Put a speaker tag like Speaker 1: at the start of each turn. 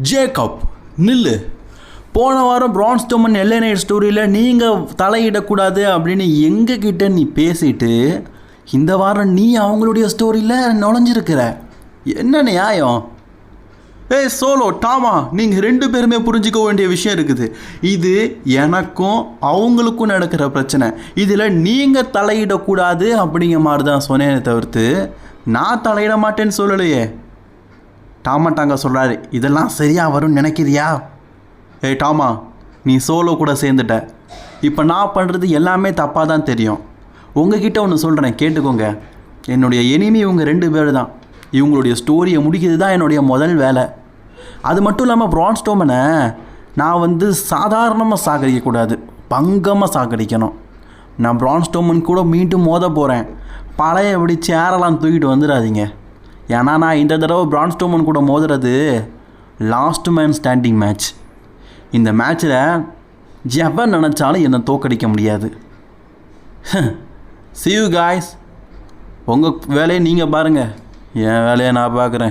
Speaker 1: Jacob நில்லு. போன வாரம் பிரான்ஸ் டோமன் எல்என்ஐ ஸ்டோரியில் நீங்கள் தலையிடக்கூடாது அப்படின்னு எங்கள் கிட்ட நீ பேசிட்டு இந்த வாரம் நீ அவங்களுடைய ஸ்டோரியில் நுழைஞ்சிருக்கிற. என்ன நியாயம்? ஏய் சோலோ டாமா நீங்கள் ரெண்டு பேருமே புரிஞ்சிக்க வேண்டிய விஷயம் இருக்குது. இது எனக்கும் அவங்களுக்கும் நடக்கிற பிரச்சனை. இதில் நீங்கள் தலையிடக்கூடாது அப்படிங்கிற மாதிரி தான் சொன்னேனே தவிர்த்து நான் தலையிட மாட்டேன்னு சொல்லலையே. டாமாட்டாங்க சொல்கிறாரு இதெல்லாம் சரியாக வரும்னு நினைக்கிறியா? ஏய் டாமா நீ சோலோ கூட சேர்ந்துட்ட. இப்போ நான் பண்ணுறது எல்லாமே தப்பாக தான் தெரியும். உங்ககிட்ட ஒன்று சொல்கிறேன் கேட்டுக்கோங்க. என்னுடைய எனிமி இவங்க ரெண்டு பேர் தான் இவங்களுடைய ஸ்டோரியை முடிக்கிறது தான் என்னுடைய முதல் வேலை. அது மட்டும் இல்லாமல் பிரான்ஸ்டோமனை நான் வந்து சாதாரணமாக சாகடிக்கக்கூடாது. பங்கமாக சாகடிக்கணும். நான் பிரான்ஸ்டோமன் கூட மீண்டும் மோத போகிறேன் பழைய அப்படி சேரெல்லாம் தூக்கிட்டு வந்துடாதீங்க. ஏன்னா நான் இந்த தடவை பிரான்ஸ்டோமன் கூட மோதுறது லாஸ்ட் மேன் ஸ்டாண்டிங் மேட்ச் இந்த மேட்ச்சில் எவன் நினச்சாலும் என்னை தோக்கடிக்க முடியாது. see you உங்கள் வேலையை நீங்கள் பாருங்கள் என் வேலையை நான் பார்க்குறேன்.